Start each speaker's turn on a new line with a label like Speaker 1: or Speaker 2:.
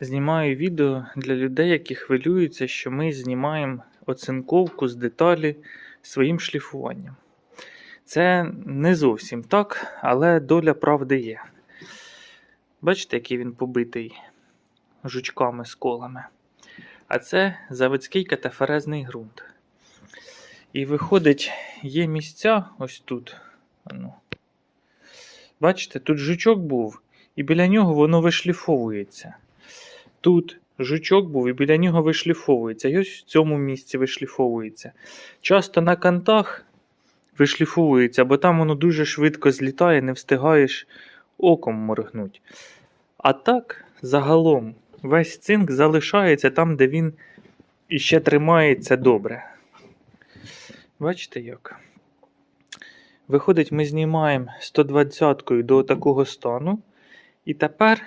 Speaker 1: Знімаю відео для людей, які хвилюються, що ми знімаємо оцинковку з деталі своїм шліфуванням. Це не зовсім так, але доля правди є. Бачите, який він побитий жучками сколами. А це заводський катаферезний ґрунт. І виходить, є місця ось тут. Ану. Бачите, тут жучок був, і біля нього воно вишліфовується. Тут жучок був, і біля нього вишліфовується. І ось в цьому місці вишліфовується. Часто на кантах вишліфовується, бо там воно дуже швидко злітає, не встигаєш оком моргнуть. А так, загалом, весь цинк залишається там, де він іще тримається добре. Бачите як? Виходить, ми знімаємо 120-кою до такого стану. І тепер